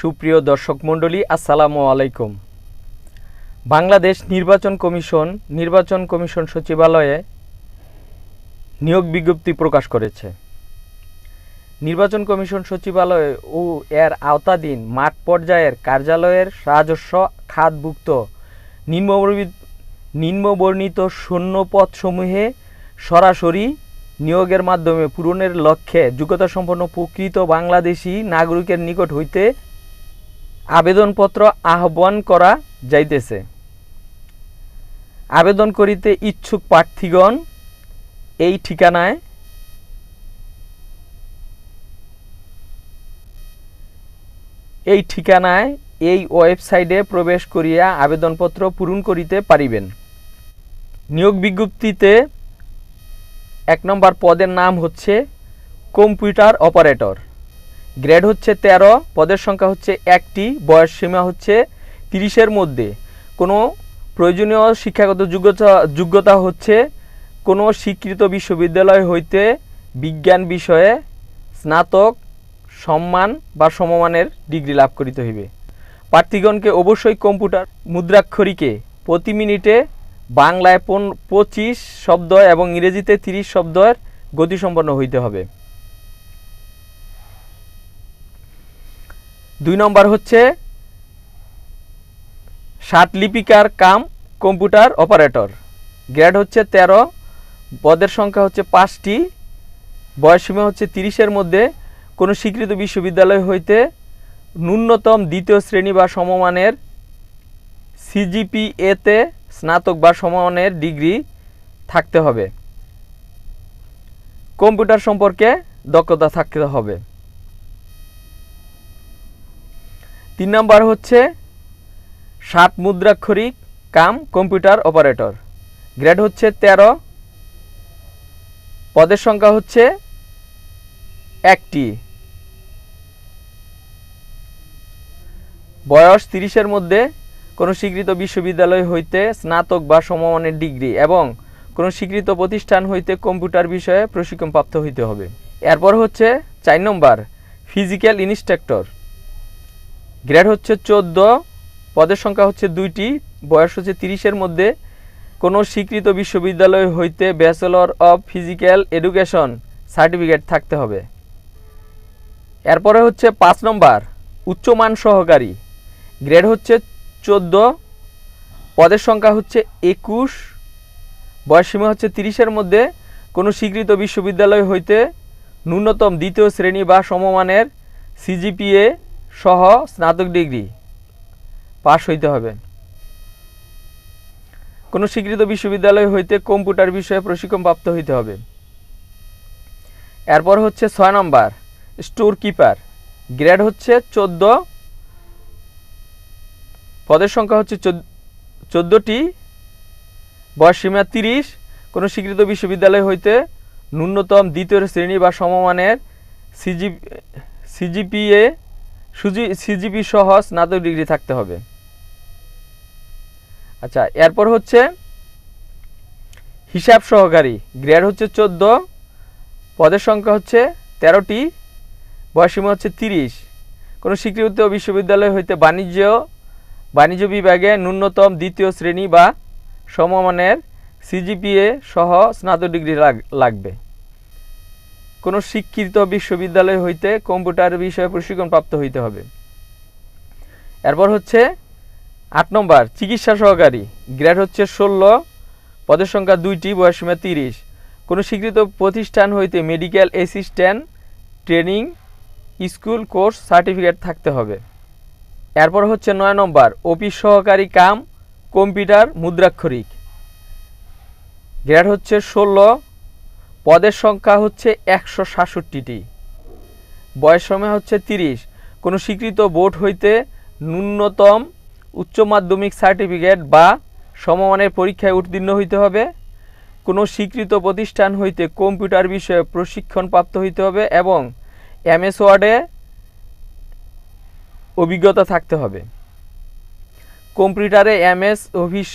সুপ্রিয় দর্শক মণ্ডলী, আসসালামু আলাইকুম। বাংলাদেশ নির্বাচন কমিশন নির্বাচন কমিশন সচিবালয়ে নিয়োগ বিজ্ঞপ্তি প্রকাশ করেছে। নির্বাচন কমিশন সচিবালয় ও এর আওতাধীন মাঠ পর্যায়ের কার্যালয়ের রাজস্ব খাতভুক্ত নিম্নবর্ণিত নিম্নবর্ণিত শূন্যপদসমূহে সরাসরি নিয়োগের মাধ্যমে পূরণের লক্ষ্যে যোগ্যতাসম্পন্ন প্রকৃত বাংলাদেশি নাগরিকের নিকট হইতে আবেদনপত্র আহ্বান করা যাইতেছে। আবেদন করিতে ইচ্ছুক প্রার্থীগণ, এই ঠিকানায় এই ঠিকানায় এই ওয়েবসাইটে প্রবেশ করিয়া আবেদনপত্র পূরণ করিতে পারিবেন। নিয়োগ বিজ্ঞপ্তিতে এক নম্বর পদের নাম হচ্ছে কম্পিউটার অপারেটর। গ্রেড হচ্ছে তেরো, পদের সংখ্যা হচ্ছে একটি, বয়স সীমা হচ্ছে তিরিশের মধ্যে। কোনো প্রয়োজনীয় শিক্ষাগত যোগ্যতা যোগ্যতা হচ্ছে কোনো স্বীকৃত বিশ্ববিদ্যালয় হইতে বিজ্ঞান বিষয়ে স্নাতক, সম্মান বা সমমানের ডিগ্রি লাভ করিতে হইবে। প্রার্থীগণকে অবশ্যই কম্পিউটার মুদ্রাক্ষরিকে প্রতি মিনিটে বাংলায় পন, পঁচিশ শব্দ এবং ইংরেজিতে তিরিশ শব্দের গতিসম্পন্ন হইতে হবে। দুই নম্বর হচ্ছে ষাট লিপিকার কাম কম্পিউটার অপারেটর। গ্রেড হচ্ছে তেরো, পদের সংখ্যা হচ্ছে পাঁচটি বয়সীমা হচ্ছে তিরিশের মধ্যে। কোনো স্বীকৃত বিশ্ববিদ্যালয় হইতে ন্যূনতম দ্বিতীয় শ্রেণি বা সমমানের সিজিপিএতে স্নাতক বা সমমানের ডিগ্রি থাকতে হবে। কম্পিউটার সম্পর্কে দক্ষতা থাকতে হবে। তিন নম্বর হচ্ছে সাত মুদ্রাক্ষরিক কাম কম্পিউটার অপারেটর। গ্রেড হচ্ছে তেরো। পদের সংখ্যা হচ্ছে একটি। বয়স তিরিশের মধ্যে কোনো স্বীকৃত বিশ্ববিদ্যালয় হইতে স্নাতক বা সমমানের ডিগ্রি এবং কোনো স্বীকৃত প্রতিষ্ঠান হইতে কম্পিউটার বিষয়ে প্রশিক্ষণপ্রাপ্ত হইতে হবে। এরপর হচ্ছে চার নম্বর, ফিজিক্যাল ইনস্ট্রাক্টর। গ্রেড হচ্ছে চোদ্দ, পদের সংখ্যা হচ্ছে দুইটি, বয়স হচ্ছে তিরিশের মধ্যে। কোনো স্বীকৃত বিশ্ববিদ্যালয় হইতে bachelor of physical education certificate থাকতে হবে। এরপরে হচ্ছে পাঁচ নম্বর, উচ্চমান সহকারী। গ্রেড হচ্ছে চোদ্দ, পদের সংখ্যা হচ্ছে একুশ বয়সীমা হচ্ছে তিরিশের মধ্যে। কোনো স্বীকৃত বিশ্ববিদ্যালয় হইতে ন্যূনতম দ্বিতীয় শ্রেণি বা সমমানের সিজিপিএ সহ স্নাতক ডিগ্রি পাশ হইতে হবে কোনো স্বীকৃত বিশ্ববিদ্যালয় হইতে কম্পিউটার বিষয়ে প্রশিক্ষণপ্রাপ্ত হইতে হবে। এরপর হচ্ছে ছয় নম্বর, স্টোর কিপার। গ্রেড হচ্ছে চোদ্দ, পদের সংখ্যা হচ্ছে চোদ্দোটি বয়সীমা তিরিশ। কোনো স্বীকৃত বিশ্ববিদ্যালয় হইতে ন্যূনতম দ্বিতীয় শ্রেণি বা সমমানের সিজি, সিজিপিএ সুজি সিজিপি সহ স্নাতক ডিগ্রি থাকতে হবে। আচ্ছা এরপর হচ্ছে হিসাব সহকারী। গ্রেড হচ্ছে চোদ্দ, পদের সংখ্যা হচ্ছে তেরোটি বয়সীমা হচ্ছে তিরিশ। কোনো স্বীকৃত বিশ্ববিদ্যালয় হইতে বাণিজ্য বাণিজ্য বিভাগে ন্যূনতম দ্বিতীয় শ্রেণি বা সমমানের সিজিপিএ সহ স্নাতক ডিগ্রি লাগবে। কোনো শিক্ষিত বিশ্ববিদ্যালয় হইতে কম্পিউটার বিষয়ে প্রশিক্ষণ প্রাপ্ত হইতে হবে। এরপর হচ্ছে আট নম্বর, চিকিৎসা সহকারী। গ্রেড হচ্ছে ষোলো, পদের সংখ্যা দুইটি বয়সীমা তিরিশ। কোনো স্বীকৃত প্রতিষ্ঠান হইতে medical assistant, training, school course, certificate থাকতে হবে। এরপর হচ্ছে নয় নম্বর, অফিস সহকারী কাম, কম্পিউটার, মুদ্রাক্ষরিক। গ্রেড হচ্ছে ষোলো পদের সংখ্যা হচ্ছে একশো সাতষট্টিটি। বয়স সময় হচ্ছে তিরিশ। কোনো স্বীকৃত বোর্ড হইতে ন্যূনতম উচ্চ মাধ্যমিক সার্টিফিকেট বা সমমানের পরীক্ষায় উত্তীর্ণ হইতে হবে। কোনো স্বীকৃত প্রতিষ্ঠান হইতে কম্পিউটার বিষয়ে প্রশিক্ষণপ্রাপ্ত হইতে হবে এবং এমএস ওয়ার্ডে অভিজ্ঞতা থাকতে হবে। কম্পিউটারে এমএস অফিস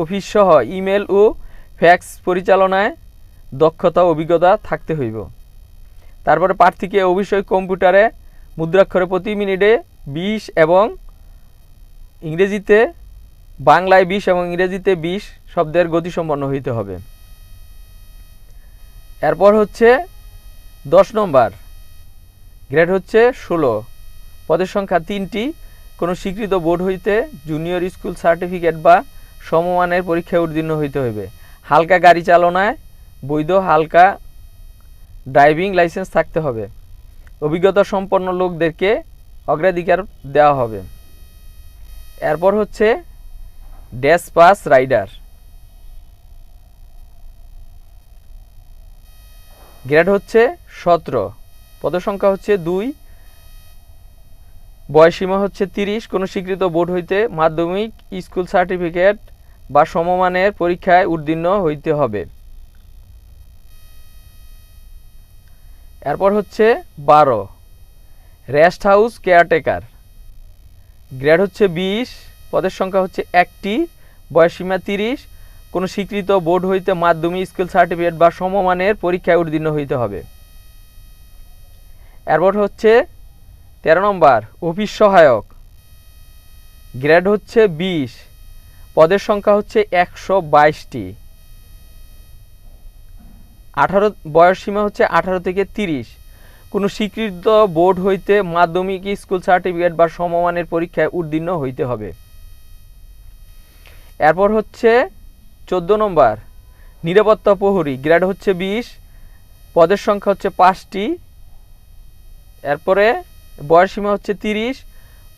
অফিস সহ ইমেল ও ফ্যাক্স পরিচালনায় দক্ষতা অভিজ্ঞতা থাকতে হইব। তারপরে প্রার্থীকে অবশ্যই কম্পিউটারে মুদ্রাক্ষরে প্রতি মিনিটে বিশ এবং ইংরেজিতে, বাংলায় বিশ এবং ইংরেজিতে বিশ শব্দের গতিসম্পন্ন হইতে হবে। এরপর হচ্ছে দশ নম্বর। গ্রেড হচ্ছে ষোলো। পদের সংখ্যা তিনটি। কোনো স্বীকৃত বোর্ড হইতে জুনিয়র স্কুল সার্টিফিকেট বা সমমানের পরীক্ষায় উত্তীর্ণ হইতে হইবে। হালকা গাড়ি চালনায় বৈধ হালকা ড্রাইভিং লাইসেন্স থাকতে হবে। অভিজ্ঞতা সম্পন্ন লোকদেরকে অগ্রাধিকার দেওয়া হবে। এরপর হচ্ছে ড্যাশ পাস রাইডার। গ্রেড হচ্ছে সতেরো। পদসংখ্যা হচ্ছে দুই। বয়সীমা হচ্ছে তিরিশ। কোনো স্বীকৃত বোর্ড হইতে মাধ্যমিক স্কুল সার্টিফিকেট বা সমমানের পরীক্ষায় উত্তীর্ণ হইতে হবে। এরপর হচ্ছে বারো। Rest house caretaker. গ্রেড হচ্ছে বিশ, পদের সংখ্যা হচ্ছে একটি বয়সীমা তিরিশ। কোনো স্বীকৃত বোর্ড হইতে মাধ্যমিক স্কুল সার্টিফিকেট বা সমমানের পরীক্ষায় উত্তীর্ণ হইতে হবে। এরপর হচ্ছে তেরো নম্বর, অফিস সহায়ক। গ্রেড হচ্ছে বিশ, পদের সংখ্যা হচ্ছে একশো বাইশটি। আঠারো, বয়স সীমা হচ্ছে আঠারো থেকে তিরিশ। কোনো স্বীকৃত বোর্ড হইতে মাধ্যমিক স্কুল সার্টিফিকেট বা সমমানের পরীক্ষায় উত্তীর্ণ হইতে হবে। এরপর হচ্ছে চোদ্দ নম্বর, নিরাপত্তা প্রহরী, গ্রেড হচ্ছে বিশ, পদের সংখ্যা হচ্ছে পাঁচটি। এরপরে বয়সসীমা হচ্ছে তিরিশ,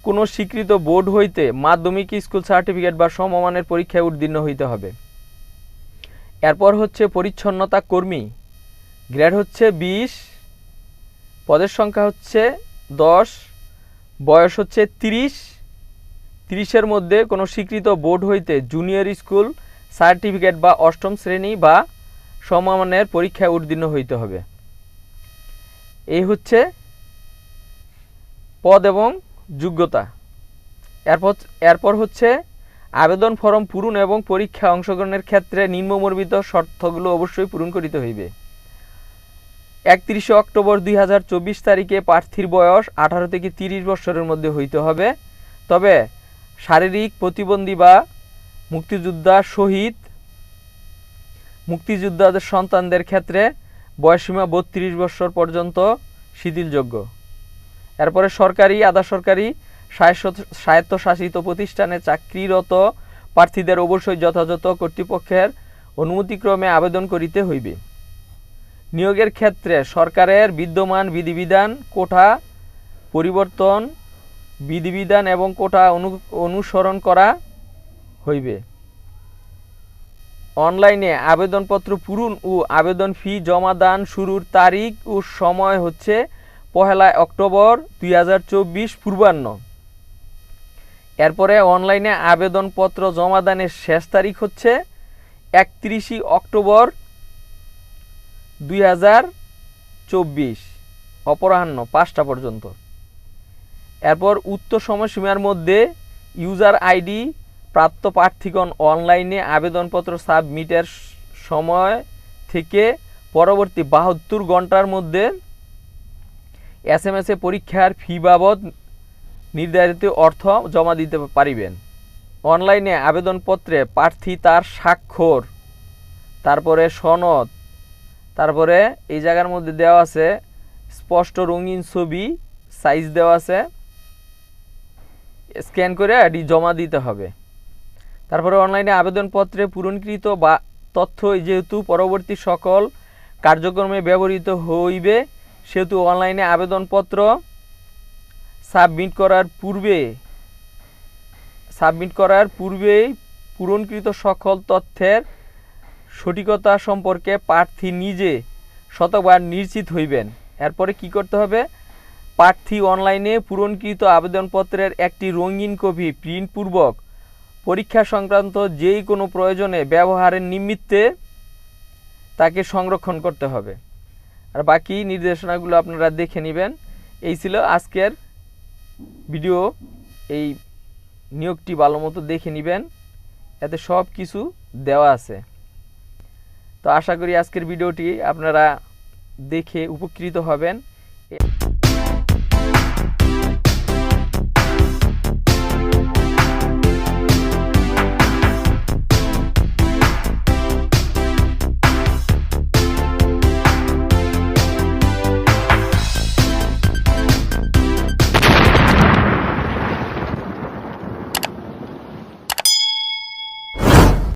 কোনো স্বীকৃত বোর্ড হইতে মাধ্যমিক স্কুল সার্টিফিকেট বা সমমানের পরীক্ষায় উত্তীর্ণ হইতে হবে। এরপর হচ্ছে পরিচ্ছন্নতা কর্মী। গ্রেড হচ্ছে বিশ, পদের সংখ্যা হচ্ছে দশ, বয়স হচ্ছে তিরিশ। তিরিশের মধ্যে কোনো স্বীকৃত বোর্ড হইতে জুনিয়র স্কুল, সার্টিফিকেট বা অষ্টম শ্রেণি বা সমমানের পরীক্ষায় উত্তীর্ণ হইতে হবে। এই হচ্ছে পদ এবং যোগ্যতা। এরপর এরপর হচ্ছে আবেদন ফর্ম পূরণ এবং পরীক্ষা অংশগ্রহণের ক্ষেত্রে নিম্নমর্বিত শর্তগুলো অবশ্যই পূরণ করিতে হইবে। একত্রিশে অক্টোবর দুই হাজার চব্বিশ তারিখে প্রার্থীর বয়স আঠারো থেকে তিরিশ বছরের মধ্যে হইতে হবে। তবে শারীরিক প্রতিবন্ধী বা মুক্তিযোদ্ধা শহীদ মুক্তিযোদ্ধাদের সন্তানদের ক্ষেত্রে বয়সীমা বত্রিশ বছর পর্যন্ত শিথিলযোগ্য। এরপরে সরকারি, আধা সরকারি স্বায়ত্তশাসিত প্রতিষ্ঠানে চাকরিরত প্রার্থীদের অবশ্যই যথাযথ কর্তৃপক্ষের অনুমতিক্রমে আবেদন করিতে হইবে। নিয়োগের ক্ষেত্রে সরকারের বিদ্যমান বিধিবিধান, কোঠা পরিবর্তন, বিধিবিধান এবং অনু অনুসরণ করা হইবে। অনলাইনে আবেদনপত্র পূরণ ও আবেদন ফি জমা দান শুরুর তারিখ ও সময় হচ্ছে পহেলা অক্টোবর দুই হাজার চব্বিশ পূর্বাহ্ন। এরপরে অনলাইনে আবেদনপত্র জমা দানের শেষ তারিখ হচ্ছে একত্রিশে অক্টোবর দুই হাজার চব্বিশ, অপরাহ্ন পাঁচটা পর্যন্ত। এরপর উক্ত সময়সীমার মধ্যে ইউজার আইডি, প্রাপ্ত প্রার্থীগণ অনলাইনে আবেদনপত্র সাবমিটের সময় থেকে পরবর্তী বাহাত্তর ঘণ্টার মধ্যে এস এম এস পরীক্ষার ফি বাবদ নির্ধারিত অর্থ জমা দিতে পারিবেন। অনলাইনে আবেদনপত্রে প্রার্থী তার স্বাক্ষর, তারপরে সনদ, তারপরে এই জায়গার মধ্যে দেওয়া আছে, স্পষ্ট রঙিন ছবি সাইজ দেওয়া আছে। স্ক্যান করে এটি জমা দিতে হবে। তারপরে অনলাইনে আবেদনপত্রে পূরণকৃত বা তথ্য যেহেতু পরবর্তী সকল কার্যক্রমে ব্যবহৃত হইবে, সেহেতু অনলাইনে আবেদনপত্র সাবমিট করার পূর্বে, সাবমিট করার পূর্বেই পূরণকৃত সকল তথ্যের সঠিকতা সম্পর্কে প্রার্থী নিজে শতবার নিশ্চিত হইবেন। এরপরে কি করতে হবে? প্রার্থী অনলাইনে পূরণকৃত আবেদনপত্রের একটি রঙিন কপি প্রিন্টপূর্বক পরীক্ষা সংক্রান্ত যেই কোনো প্রয়োজনে ব্যবহারের নিমিত্তে তাকে সংরক্ষণ করতে হবে। আর বাকি নির্দেশনাগুলো আপনারা দেখে নেবেন। এই ছিল আজকের ভিডিও এই নিয়োগটি ভালো মতো দেখে নেবেন। এতে সব কিছু দেওয়া আছে। তো আশা করি আজকের ভিডিওটি আপনারা দেখে উপকৃত হবেন।